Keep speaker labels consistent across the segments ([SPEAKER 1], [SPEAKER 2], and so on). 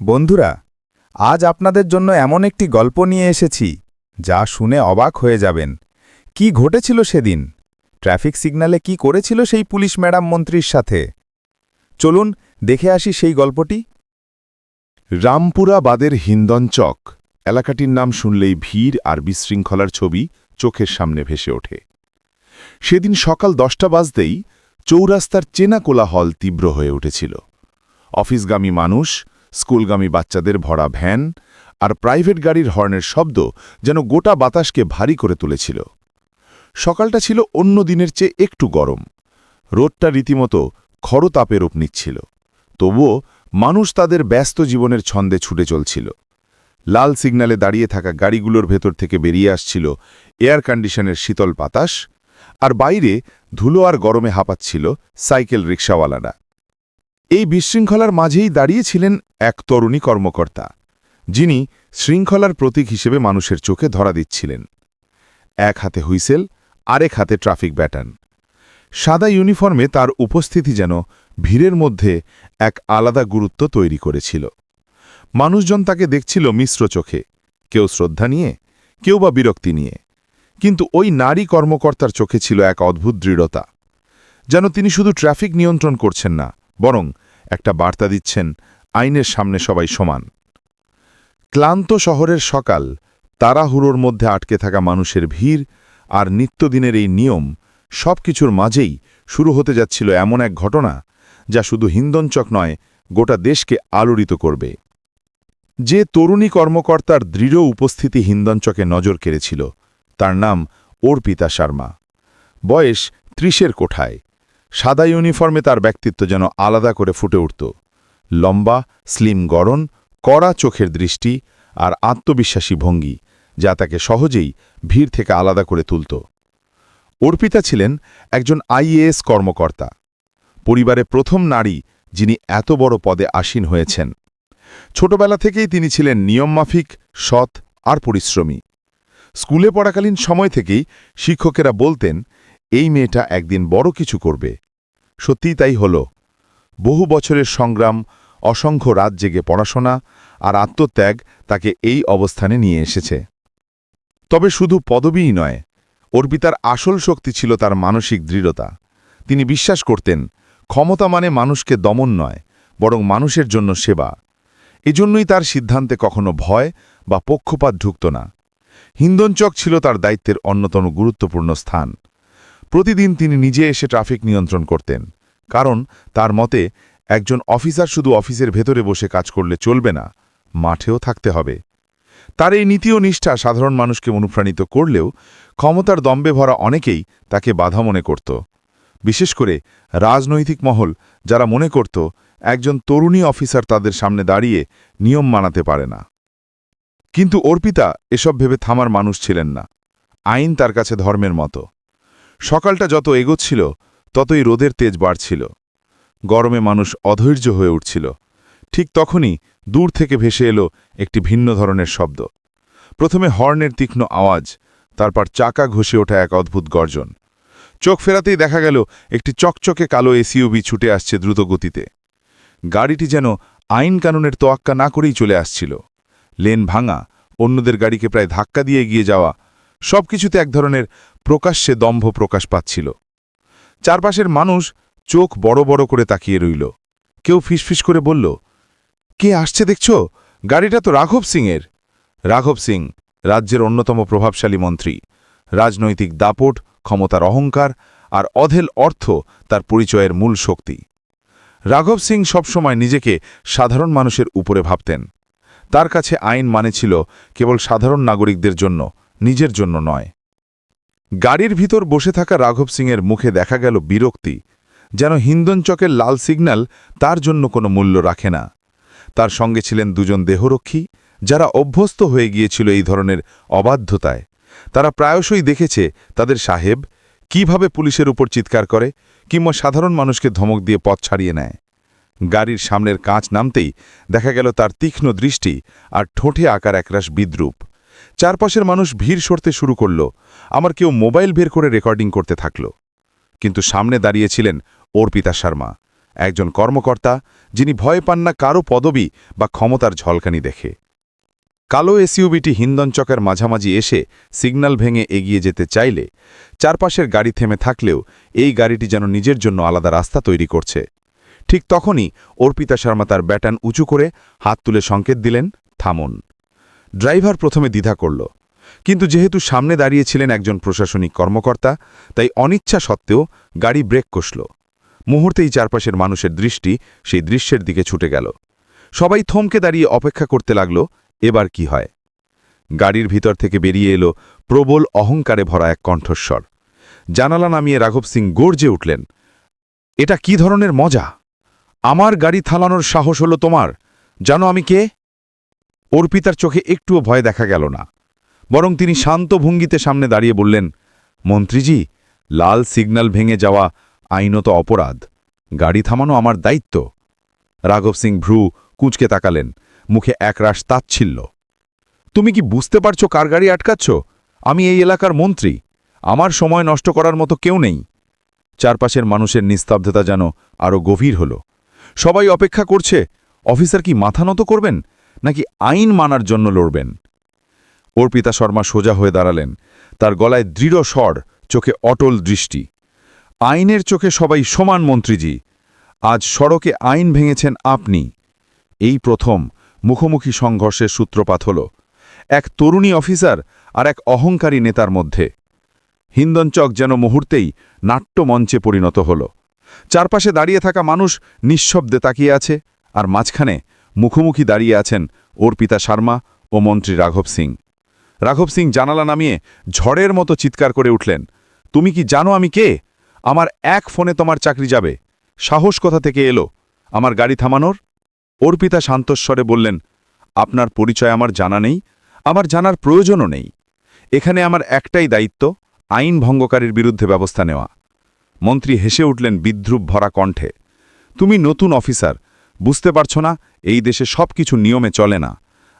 [SPEAKER 1] বন্ধুরা, আজ আপনাদের জন্য এমন একটি গল্প নিয়ে এসেছি, যা শুনে অবাক হয়ে যাবেন। কি ঘটেছিল সেদিন? ট্রাফিক সিগন্যালে কি করেছিল সেই পুলিশ ম্যাডাম মন্ত্রীর সাথে? চলুন দেখে আসি সেই গল্পটি।
[SPEAKER 2] রামপুরা বাদের হিন্দন চক এলাকাটির নাম শুনলেই ভিড় আর বিশৃঙ্খলার ছবি চোখের সামনে ভেসে ওঠে। সেদিন সকাল দশটা বাজতেই চৌরাস্তার চেনা কোলাহল তীব্র হয়ে উঠেছিল। অফিসগামী মানুষ স্কুলগামী বাচ্চাদের ভরা ভ্যান আর প্রাইভেট গাড়ির হর্নের শব্দ যেন গোটা বাতাসকে ভারী করে তুলেছিল। সকালটা ছিল অন্য দিনের চেয়ে একটু গরম। রোদটা রীতিমতো খরতাপের রূপ নিচ্ছিল। তবুও মানুষ তাদের ব্যস্ত জীবনের ছন্দে ছুটে চলছিল। লাল সিগন্যালে দাঁড়িয়ে থাকা গাড়িগুলোর ভেতর থেকে বেরিয়ে আসছিল এয়ার কন্ডিশনের শীতল বাতাস আর বাইরে ধুলো আর গরমে হাঁপাচ্ছিল সাইকেল রিক্সাওয়ালারা। এই বিশৃঙ্খলার মাঝেই দাঁড়িয়েছিলেন এক তরুণী কর্মকর্তা, যিনি শৃঙ্খলার প্রতীক হিসেবে মানুষের চোখে ধরা দিচ্ছিলেন। এক হাতে হুইসেল, আরেক হাতে ট্রাফিক ব্যাটান সাদা ইউনিফর্মে তার উপস্থিতি যেন ভিড়ের মধ্যে এক আলাদা গুরুত্ব তৈরি করেছিল। মানুষজন তাকে দেখছিল মিশ্র চোখে, কেউ শ্রদ্ধা নিয়ে, কেউ বা বিরক্তি নিয়ে। কিন্তু ওই নারী কর্মকর্তার চোখে ছিল এক অদ্ভুত দৃঢ়তা, যেন তিনি শুধু ট্রাফিক নিয়ন্ত্রণ করছেন না, বরং একটা বার্তা দিচ্ছেন আইনের সামনে সবাই সমান। ক্লান্ত শহরের সকাল, তাড়াহুড়োর মধ্যে আটকে থাকা মানুষের ভিড় আর নিত্যদিনের এই নিয়ম সব কিছুর মাঝেই শুরু হতে যাচ্ছিল এমন এক ঘটনা যা শুধু হিন্দনচক নয়, গোটা দেশকে আলোড়িত করবে। যে তরুণী কর্মকর্তার দৃঢ় উপস্থিতি হিন্দনচকে নজর কেড়েছিল, তার নাম অর্পিতা শর্মা। বয়স ত্রিশের কোঠায়। সাদা ইউনিফর্মে তার ব্যক্তিত্ব যেন আলাদা করে ফুটে উঠত। লম্বা, স্লিম গড়ন, কড়া চোখের দৃষ্টি আর আত্মবিশ্বাসী ভঙ্গি, যা তাকে সহজেই ভিড় থেকে আলাদা করে তুলত। অর্পিতা ছিলেন একজন আইএএস কর্মকর্তা। পরিবারে প্রথম নারী যিনি এত বড় পদে আসীন হয়েছেন। ছোটবেলা থেকেই তিনি ছিলেন নিয়মমাফিক, সৎ আর পরিশ্রমী। স্কুলে পড়াকালীন সময় থেকেই শিক্ষকেরা বলতেন এই মেয়েটা একদিন বড় কিছু করবে। সত্যিই তাই হল। বহু বছরের সংগ্রাম, অসংখ্য রাত জেগে পড়াশোনা আর আত্মত্যাগ তাকে এই অবস্থানে নিয়ে এসেছে। তবে শুধু পদবীই নয়, অর্পিতার আসল শক্তি ছিল তার মানসিক দৃঢ়তা। তিনি বিশ্বাস করতেন, ক্ষমতা মানে মানুষকে দমন নয়, বরং মানুষের জন্য সেবা। এজন্যই তার সিদ্ধান্তে কখনো ভয় বা পক্ষপাত ঢুকত না। হিন্দনচক ছিল তার দায়িত্বের অন্যতম গুরুত্বপূর্ণ স্থান। প্রতিদিন তিনি নিজে এসে ট্রাফিক নিয়ন্ত্রণ করতেন। কারণ তার মতে, একজন অফিসার শুধু অফিসের ভেতরে বসে কাজ করলে চলবে না, মাঠেও থাকতে হবে। তার এই নীতি ও নিষ্ঠা সাধারণ মানুষকে অনুপ্রাণিত করলেও ক্ষমতার দম্বে ভরা অনেকেই তাকে বাধা মনে করত। বিশেষ করে রাজনৈতিক মহল, যারা মনে করত, একজন তরুণী অফিসার তাদের সামনে দাঁড়িয়ে নিয়ম মানাতে পারে না। কিন্তু অর্পিতা এসব ভেবে থামার মানুষ ছিলেন না। আইন তার কাছে ধর্মের মতো। সকালটা যত এগোচ্ছিল, ততই রোদের তেজ বাড়ছিল। গরমে মানুষ অধৈর্য হয়ে উঠছিল। ঠিক তখনই দূর থেকে ভেসে এলো একটি ভিন্ন ধরনের শব্দ। প্রথমে হর্নের তীক্ষ্ণ আওয়াজ, তারপর চাকা ঘষে ওঠা এক অদ্ভুত গর্জন। চোখ ফেরাতেই দেখা গেল একটি চকচকে কালো এসইউবি ছুটে আসছে দ্রুত গতিতে গাড়িটি যেন আইন কানুনের তোয়াক্কা না করেই চলে আসছিল। লেন ভাঙা, অন্যদের গাড়িকে প্রায় ধাক্কা দিয়ে এগিয়ে যাওয়া, সবকিছুতে এক ধরনের প্রকাশ্যে দম্ভ প্রকাশ পাচ্ছিল। চারপাশের মানুষ চোখ বড় বড় করে তাকিয়ে রইল। কেউ ফিসফিস করে বলল, কে আসছে দেখছ? গাড়িটা তো রাঘব সিংয়ের। রাঘব সিং, রাজ্যের অন্যতম প্রভাবশালী মন্ত্রী, রাজনৈতিক দাপট, ক্ষমতার অহংকার আর অধেল অর্থ তার পরিচয়ের মূল শক্তি। রাঘব সিং সবসময় নিজেকে সাধারণ মানুষের উপরে ভাবতেন। তার কাছে আইন মানে ছিল কেবল সাধারণ নাগরিকদের জন্য, নিজের জন্য নয়। গাড়ির ভিতর বসে থাকা রাঘব সিংয়ের মুখে দেখা গেল বিরক্তি, যেন হিন্দনচকের লাল সিগন্যাল তার জন্য কোনো মূল্য রাখে না। তার সঙ্গে ছিলেন দুজন দেহরক্ষী, যারা অভ্যস্ত হয়ে গিয়েছিল এই ধরনের অবাধ্যতায়। তারা প্রায়শই দেখেছে তাদের সাহেব কীভাবে পুলিশের উপর চিৎকার করে, কিংবা সাধারণ মানুষকে ধমক দিয়ে পথ ছাড়িয়ে নেয়। গাড়ির সামনের কাঁচ নামতেই দেখা গেল তার তীক্ষ্ণ দৃষ্টি আর ঠোঁটে আকার একরাশ বিদ্রুপ। চারপাশের মানুষ ভিড় সরতে শুরু করল। আমার কেউ মোবাইল বের করে রেকর্ডিং করতে থাকল। কিন্তু সামনে দাঁড়িয়েছিলেন অর্পিতা শর্মা, একজন কর্মকর্তা যিনি ভয় পান না কারও পদবি বা ক্ষমতার ঝলকানি দেখে। কালো এসইউবিটি হিন্দনচকের মাঝামাঝি এসে সিগন্যাল ভেঙে এগিয়ে যেতে চাইলে চারপাশের গাড়ি থেমে থাকলেও এই গাড়িটি যেন নিজের জন্য আলাদা রাস্তা তৈরি করছে। ঠিক তখনই অর্পিতা শর্মা তার ব্যাটান উঁচু করে হাত তুলে সংকেত দিলেন, থামুন। ড্রাইভার প্রথমে দ্বিধা করল। কিন্তু যেহেতু সামনে দাঁড়িয়েছিলেন একজন প্রশাসনিক কর্মকর্তা, তাই অনিচ্ছা সত্ত্বেও গাড়ি ব্রেক কষল। মুহূর্তেই চারপাশের মানুষের দৃষ্টি সেই দৃশ্যের দিকে ছুটে গেল। সবাই থমকে দাঁড়িয়ে অপেক্ষা করতে লাগল, এবার কি হয়। গাড়ির ভিতর থেকে বেরিয়ে এলো প্রবল অহংকারে ভরা এক কণ্ঠস্বর। জানালা নামিয়ে রাঘব সিং গর্জে উঠলেন, এটা কি ধরনের মজা? আমার গাড়ি থালানোর সাহস হলো তোমার। জানো আমি কে? অর্পিতার চোখে একটুও ভয় দেখা গেল না। বরং তিনি শান্ত ভঙ্গিতে সামনে দাঁড়িয়ে বললেন, মন্ত্রীজি, লাল সিগন্যাল ভেঙে যাওয়া আইনত অপরাধ। গাড়ি থামানো আমার দায়িত্ব। রাঘব সিং ভ্রু কুঁচকে তাকালেন, মুখে একরাশ তাচ্ছিল্য। তুমি কি বুঝতে পারছ কার গাড়ি আটকাচ্ছ? আমি এই এলাকার মন্ত্রী। আমার সময় নষ্ট করার মতো কেউ নেই। চারপাশের মানুষের নিস্তব্ধতা যেন আরও গভীর হল। সবাই অপেক্ষা করছে, অফিসার কি মাথা নত করবেন? নাকি আইন মানার জন্য লড়বেন? অর্পিতা শর্মা সোজা হয়ে দাঁড়ালেন। তার গলায় দৃঢ় স্বর, চোখে অটল দৃষ্টি। আইনের চোখে সবাই সমান মন্ত্রীজি। আজ সড়কে আইন ভেঙেছেন আপনি। এই প্রথম মুখোমুখি সংঘর্ষের সূত্রপাত হল এক তরুণী অফিসার আর এক অহংকারী নেতার মধ্যে। হিন্দনচক যেন মুহূর্তেই নাট্যমঞ্চে পরিণত হল। চারপাশে দাঁড়িয়ে থাকা মানুষ নিঃশব্দে তাকিয়ে আছে আর মাঝখানে মুখোমুখি দাঁড়িয়ে আছেন অর্পিতা শর্মা ও মন্ত্রী রাঘব সিং। রাঘব সিং জানালা নামিয়ে ঝড়ের মতো চিৎকার করে উঠলেন, তুমি কি জানো আমি কে? আমার এক ফোনে তোমার চাকরি যাবে। সাহস কোথা থেকে এলো? আমার গাড়ি থামানোর? অর্পিতা শান্তস্বরে বললেন, আপনার পরিচয় আমার জানা নেই, আমার জানার প্রয়োজনও নেই। এখানে আমার একটাই দায়িত্ব, আইন ভঙ্গকারীর বিরুদ্ধে ব্যবস্থা নেওয়া। মন্ত্রী হেসে উঠলেন বিদ্রুপ ভরা কণ্ঠে, তুমি নতুন অফিসার বুঝতে পারছ না, এই দেশে সব কিছু নিয়মে চলে না।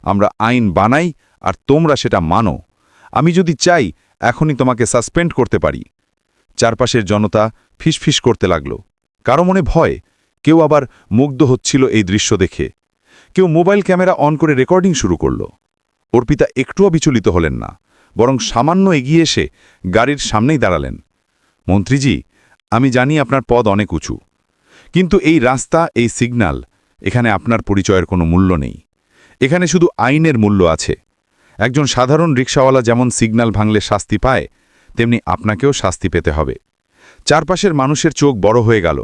[SPEAKER 2] আমরা আইন বানাই আর তোমরা সেটা মানো। আমি যদি চাই, এখনই তোমাকে সাসপেন্ড করতে পারি। চারপাশের জনতা ফিসফিস করতে লাগল। কারও মনে ভয়? কেউ আবার মুগ্ধ হচ্ছিল এই দৃশ্য দেখে। কেউ মোবাইল ক্যামেরা অন করে রেকর্ডিং শুরু করল। অর্পিতা একটুও বিচলিত হলেন না, বরং সামান্য এগিয়ে এসে গাড়ির সামনেই দাঁড়ালেন। মন্ত্রীজি, আমি জানি আপনার পদ অনেক উঁচু। কিন্তু এই রাস্তা, এই সিগন্যাল এখানে আপনার পরিচয়ের কোনো মূল্য নেই। এখানে শুধু আইনের মূল্য আছে। একজন সাধারণ রিক্সাওয়ালা যেমন সিগনাল ভাঙলে শাস্তি পায়, তেমনি আপনাকেও শাস্তি পেতে হবে। চারপাশের মানুষের চোখ বড় হয়ে গেল।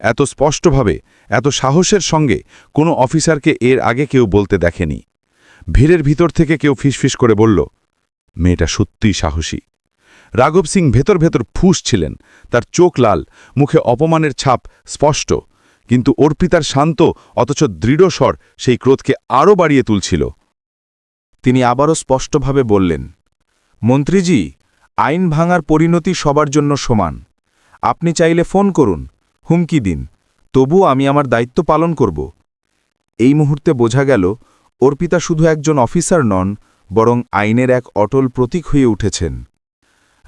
[SPEAKER 2] এত স্পষ্টভাবে, এত সাহসের সঙ্গে কোনো অফিসারকে এর আগে কেউ বলতে দেখেনি। ভিড়ের ভিতর থেকে কেউ ফিসফিস করে বলল, মেয়েটা সত্যিই সাহসী। রাঘব সিং ভেতর ভেতর ফুস ছিলেন। তার চোখ লাল, মুখে অপমানের ছাপ স্পষ্ট। কিন্তু অর্পিতার শান্ত, অথচ দৃঢ় স্বর সেই ক্রোধকে আরও বাড়িয়ে তুলছিল।
[SPEAKER 1] তিনি আবারও স্পষ্টভাবে বললেন, মন্ত্রীজি, আইন ভাঙার পরিণতি সবার জন্য সমান। আপনি চাইলে ফোন করুন, হুমকি দিন তবু আমি আমার দায়িত্ব পালন করব। এই মুহূর্তে বোঝা গেল, অর্পিতা শুধু একজন অফিসার নন, বরং আইনের এক অটল প্রতীক হয়ে উঠেছেন।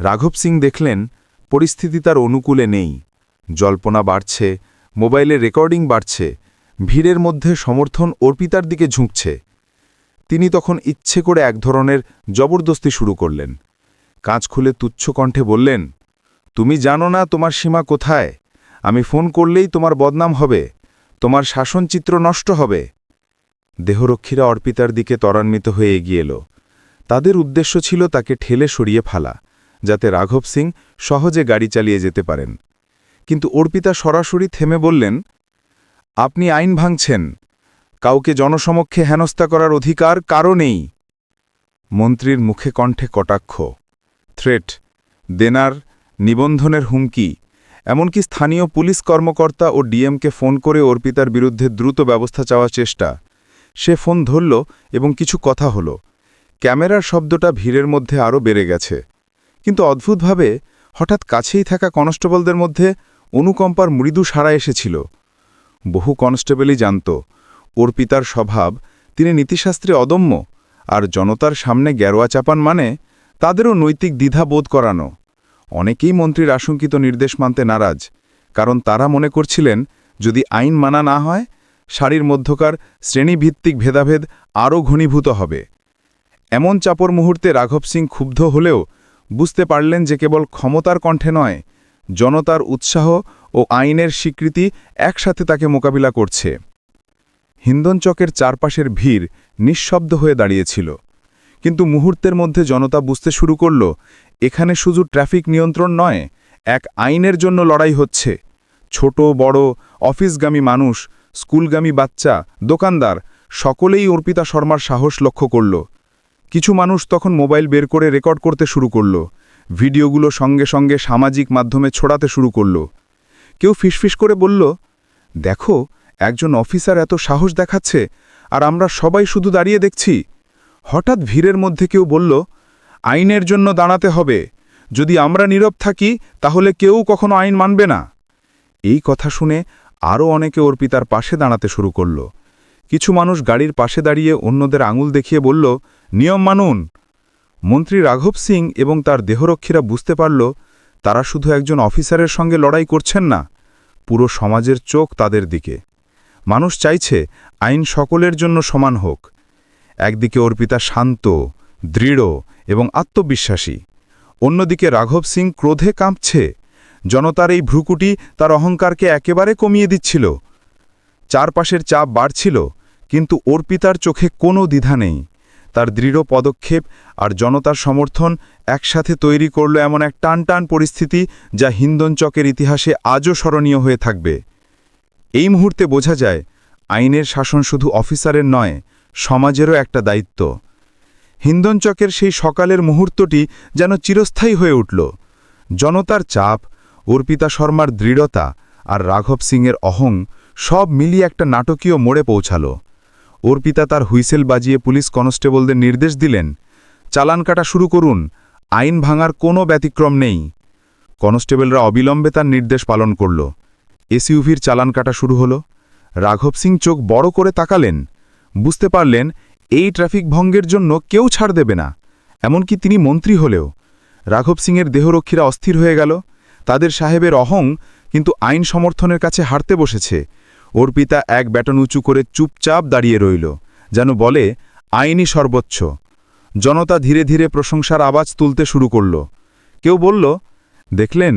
[SPEAKER 1] রাঘব সিং দেখলেন, পরিস্থিতি তার অনুকূলে নেই। জল্পনা বাড়ছে, মোবাইলে রেকর্ডিং বাড়ছে, ভিড়ের মধ্যে সমর্থন অর্পিতার দিকে ঝুঁকছে। তিনি তখন ইচ্ছে করে এক ধরনের জবরদস্তি শুরু করলেন। কাঁচ খুলে তুচ্ছ কণ্ঠে বললেন, তুমি জানো না তোমার সীমা কোথায়? আমি ফোন করলেই তোমার বদনাম হবে, তোমার শাসনচিত্র নষ্ট হবে। দেহরক্ষীরা অর্পিতার দিকে ত্বরান্বিত হয়ে এগিয়ে এলো। তাদের উদ্দেশ্য ছিল তাকে ঠেলে সরিয়ে ফেলা। যাতে রাঘব সিং সহজে গাড়ি চালিয়ে যেতে পারেন। কিন্তু অর্পিতা সরাসরি থেমে বললেন, আপনি আইন ভাঙছেন। কাউকে জনসমক্ষে হেনস্থা করার অধিকার কারও নেই। মন্ত্রীর মুখে কণ্ঠে কটাক্ষ, থ্রেট, দেনার নিবন্ধনের হুমকি, এমনকি স্থানীয় পুলিশ কর্মকর্তা ও ডিএমকে ফোন করে অর্পিতার বিরুদ্ধে দ্রুত ব্যবস্থা চাওয়ার চেষ্টা। সে ফোন ধরল এবং কিছু কথা হলো। ক্যামেরার শব্দটা ভিড়ের মধ্যে আরও বেড়ে গেছে। কিন্তু অদ্ভুতভাবে হঠাৎ কাছেই থাকা কনস্টেবলদের মধ্যে অনুকম্পার মৃদু সাড়া এসেছিল। বহু কনস্টেবলই জানত অর্পিতার স্বভাব, তিনি নীতিশাস্ত্রে অদম্য, আর জনতার সামনে গেরোয়া চাপান মানে তাদেরও নৈতিক দ্বিধা বোধ করানো। অনেকেই মন্ত্রীর আশঙ্কিত নির্দেশ মানতে নারাজ, কারণ তারা মনে করছিলেন, যদি আইন মানা না হয় শাড়ির মধ্যকার শ্রেণীভিত্তিক ভেদাভেদ আরও ঘনীভূত হবে। এমন চাপর মুহূর্তে রাঘব সিং ক্ষুব্ধ হলেও বুঝতে পারলেন যে কেবল ক্ষমতার কণ্ঠে নয়, জনতার উৎসাহ ও আইনের স্বীকৃতি একসাথে তাকে মোকাবিলা করছে। হিন্দনচকের চারপাশের ভিড় নিঃশব্দ হয়ে দাঁড়িয়েছিল। কিন্তু মুহূর্তের মধ্যে জনতা বুঝতে শুরু করল, এখানে শুধু ট্রাফিক নিয়ন্ত্রণ নয়, এক আইনের জন্য লড়াই হচ্ছে। ছোট, বড়, অফিসগামী মানুষ, স্কুলগামী বাচ্চা, দোকানদার, সকলেই অর্পিতা শর্মার সাহস লক্ষ্য করল। কিছু মানুষ তখন মোবাইল বের করে রেকর্ড করতে শুরু করল, ভিডিওগুলো সঙ্গে সঙ্গে সামাজিক মাধ্যমে ছড়াতে শুরু করল। কেউ ফিসফিস করে বলল, দেখো, একজন অফিসার এত সাহস দেখাচ্ছে, আর আমরা সবাই শুধু দাঁড়িয়ে দেখছি। হঠাৎ ভিড়ের মধ্যে কেউ বলল, আইনের জন্য দাঁড়াতে হবে। যদি আমরা নীরব থাকি, তাহলে কেউ কখনো আইন মানবে না। এই কথা শুনে আরও অনেকে অর্পিতার পাশে দাঁড়াতে শুরু করল। কিছু মানুষ গাড়ির পাশে দাঁড়িয়ে অন্যদের আঙুল দেখিয়ে বলল, নিয়ম মানুন। মন্ত্রী রাঘব সিং এবং তার দেহরক্ষীরা বুঝতে পারল, তারা শুধু একজন অফিসারের সঙ্গে লড়াই করছেন না, পুরো সমাজের চোখ তাদের দিকে। মানুষ চাইছে আইন সকলের জন্য সমান হোক। একদিকে অর্পিতা শান্ত, দৃঢ় এবং আত্মবিশ্বাসী। অন্যদিকে রাঘব সিং ক্রোধে কাঁপছে। জনতার এই ভ্রুকুটি তার অহংকারকে একেবারে কমিয়ে দিচ্ছিল। চারপাশের চাপ বাড়ছিল। কিন্তু অর্পিতার চোখে কোনো দ্বিধা নেই। তার দৃঢ় পদক্ষেপ আর জনতার সমর্থন একসাথে তৈরি করল এমন এক টান টান পরিস্থিতি যা হিন্দনচকের ইতিহাসে আজও স্মরণীয় হয়ে থাকবে। এই মুহূর্তে বোঝা যায়, আইনের শাসন শুধু অফিসারের নয়, সমাজেরও একটা দায়িত্ব। হিন্দনচকের সেই সকালের মুহূর্তটি যেন চিরস্থায়ী হয়ে উঠল। জনতার চাপ অর্পিতা শর্মার দৃঢ়তা আর রাঘব সিংয়ের অহং সব মিলিয়ে একটা নাটকীয় মোড়ে পৌঁছাল। অর্পিতা তার হুইসেল বাজিয়ে পুলিশ কনস্টেবলদের নির্দেশ দিলেন, চালান কাটা শুরু করুন, আইন ভাঙার কোনো ব্যতিক্রম নেই। কনস্টেবলরা অবিলম্বে তার নির্দেশ পালন করল। এসইউভির চালান কাটা শুরু হল। রাঘব সিং চোখ বড় করে তাকালেন। বুঝতে পারলেন, এই ট্রাফিক ভঙ্গের জন্য কেউ ছাড় দেবে না। এমনকি তিনি মন্ত্রী হলেও। রাঘব সিংয়ের দেহরক্ষীরা অস্থির হয়ে গেল। তাদের সাহেবের অহং কিন্তু আইন সমর্থনের কাছে হারতে বসেছে। অর্পিতা এক ব্যাটন উঁচু করে চুপচাপ দাঁড়িয়ে রইল, যেন বলে আইনই সর্বোচ্চ। জনতা ধীরে ধীরে প্রশংসার আওয়াজ তুলতে শুরু করল। কেউ বলল, দেখলেন,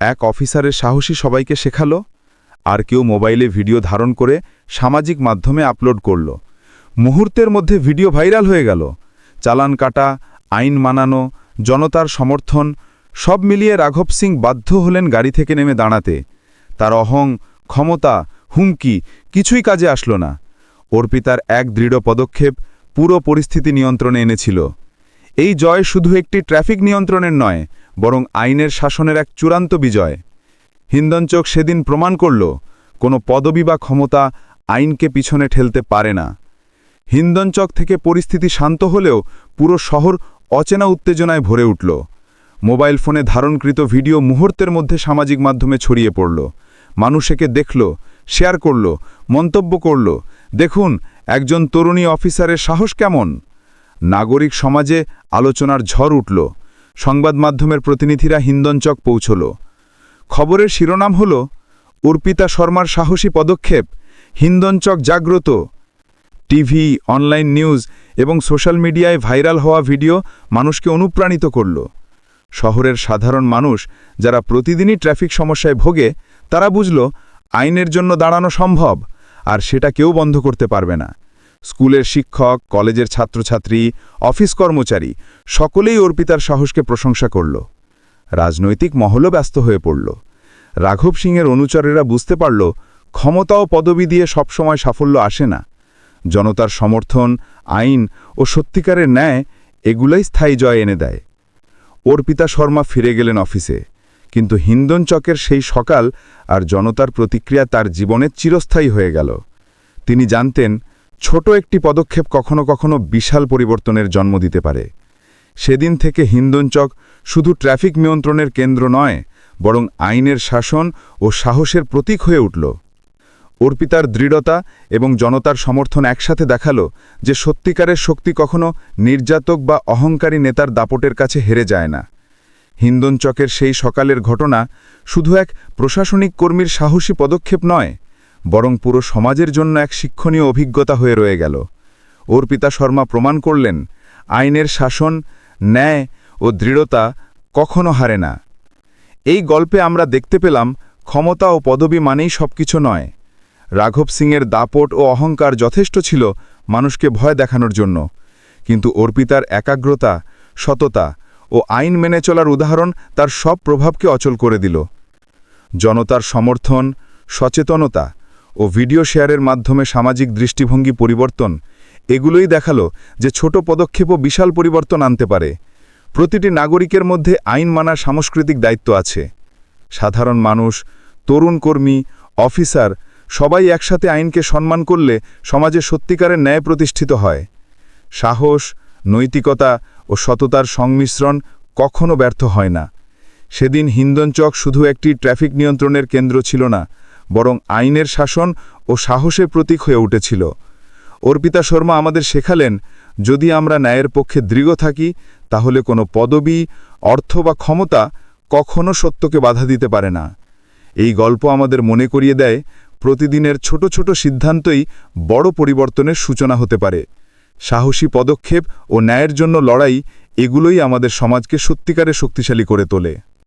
[SPEAKER 1] এক অফিসারের সাহসী সবাইকে শেখালো? আর কেউ মোবাইলে ভিডিও ধারণ করে সামাজিক মাধ্যমে আপলোড করল। মুহূর্তের মধ্যে ভিডিও ভাইরাল হয়ে গেল। চালান কাটা, আইন মানানো, জনতার সমর্থন, সব মিলিয়ে রাঘব সিং বাধ্য হলেন গাড়ি থেকে নেমে দাঁড়াতে। তার অহং, ক্ষমতা হুমকি, কিছুই কাজে আসলো না। অর্পিতার এক দৃঢ় পদক্ষেপ পুরো পরিস্থিতি নিয়ন্ত্রণে এনেছিল। এই জয় শুধু একটি ট্রাফিক নিয়ন্ত্রণের নয়, বরং আইনের শাসনের এক চূড়ান্ত বিজয়। হিন্দনচোক সেদিন প্রমাণ করল, কোনো পদবি বা ক্ষমতা আইনকে পিছনে ঠেলতে পারে না। হিন্দনচক থেকে পরিস্থিতি শান্ত হলেও পুরো শহর অচেনা উত্তেজনায় ভরে উঠল। মোবাইল ফোনে ধারণকৃত ভিডিও মুহূর্তের মধ্যে সামাজিক মাধ্যমে ছড়িয়ে পড়ল। মানুষ একে দেখল শেয়ার করল, মন্তব্য করল, দেখুন, একজন তরুণী অফিসারের সাহস কেমন? নাগরিক সমাজে আলোচনার ঝড় উঠল। সংবাদ মাধ্যমের প্রতিনিধিরা হিন্দনচক পৌঁছল। খবরের শিরোনাম হল, অর্পিতা শর্মার সাহসী পদক্ষেপ হিন্দনচক জাগ্রত। টিভি, অনলাইন নিউজ এবং সোশ্যাল মিডিয়ায় ভাইরাল হওয়া ভিডিও মানুষকে অনুপ্রাণিত করল। শহরের সাধারণ মানুষ যারা প্রতিদিনই ট্রাফিক সমস্যায় ভোগে, তারা বুঝল আইনের জন্য দাঁড়ানো সম্ভব, আর সেটা কেউ বন্ধ করতে পারবে না। স্কুলের শিক্ষক, কলেজের ছাত্রছাত্রী, অফিস কর্মচারী, সকলেই অর্পিতার সাহসকে প্রশংসা করল। রাজনৈতিক মহলও ব্যস্ত হয়ে পড়ল। রাঘব সিংয়ের অনুচরেরা বুঝতে পারল, ক্ষমতা ও পদবি দিয়ে সবসময় সাফল্য আসে না। জনতার সমর্থন, আইন ও সত্যিকারের ন্যায় এগুলাই স্থায়ী জয় এনে দেয়। অর্পিতা শর্মা ফিরে গেলেন অফিসে। কিন্তু হিন্দন চকের সেই সকাল আর জনতার প্রতিক্রিয়া তার জীবনে চিরস্থায়ী হয়ে গেল। তিনি জানতেন, ছোট একটি পদক্ষেপ কখনো কখনো বিশাল পরিবর্তনের জন্ম দিতে পারে। সেদিন থেকে হিন্দনচক শুধু ট্রাফিক নিয়ন্ত্রণের কেন্দ্র নয়, বরং আইনের শাসন ও সাহসের প্রতীক হয়ে উঠল। অর্পিতার দৃঢ়তা এবং জনতার সমর্থন একসাথে দেখাল যে সত্যিকারের শক্তি কখনো নির্যাতক বা অহংকারী নেতার দাপটের কাছে হেরে যায় না। হিন্দনচকের সেই সকালের ঘটনা শুধু এক প্রশাসনিক কর্মীর সাহসী পদক্ষেপ নয়, বরং পুরো সমাজের জন্য এক শিক্ষণীয় অভিজ্ঞতা হয়ে রয়ে গেল। অর্পিতা শর্মা প্রমাণ করলেন, আইনের শাসন, ন্যায় ও দৃঢ়তা কখনো হারে না। এই গল্পে আমরা দেখতে পেলাম, ক্ষমতা ও পদবি মানেই সবকিছু নয়। রাঘব সিংয়ের দাপট ও অহংকার যথেষ্ট ছিল মানুষকে ভয় দেখানোর জন্য, কিন্তু অর্পিতার একাগ্রতা, সততা ও আইন মেনে চলার উদাহরণ তার সব প্রভাবকে অচল করে দিল। জনতার সমর্থন, সচেতনতা ও ভিডিও শেয়ারের মাধ্যমে সামাজিক দৃষ্টিভঙ্গি পরিবর্তন এগুলোই দেখাল যে ছোট পদক্ষেপও বিশাল পরিবর্তন আনতে পারে। প্রতিটি নাগরিকের মধ্যে আইন মানার সাংস্কৃতিক দায়িত্ব আছে। সাধারণ মানুষ, তরুণ কর্মী, অফিসার সবাই একসাথে আইনকে সম্মান করলে সমাজে সত্যিকারের ন্যায় প্রতিষ্ঠিত হয়। সাহস, নৈতিকতা ও সততার সংমিশ্রণ কখনো ব্যর্থ হয় না। সেদিন হিন্দনচক শুধু একটি ট্রাফিক নিয়ন্ত্রণের কেন্দ্র ছিল না, বরং আইনের শাসন ও সাহসের প্রতীক হয়ে উঠেছিল। অর্পিতা শর্মা আমাদের শেখালেন, যদি আমরা ন্যায়ের পক্ষে দৃঢ় থাকি, তাহলে কোনো পদবি, অর্থ বা ক্ষমতা কখনো সত্যকে বাধা দিতে পারে না। এই গল্প আমাদের মনে করিয়ে দেয়, প্রতিদিনের ছোট ছোট সিদ্ধান্তই বড় পরিবর্তনের সূচনা হতে পারে। সাহসী পদক্ষেপ ও ন্যায়ের জন্য লড়াই এগুলোই আমাদের সমাজকে সত্যিকারে শক্তিশালী করে তোলে।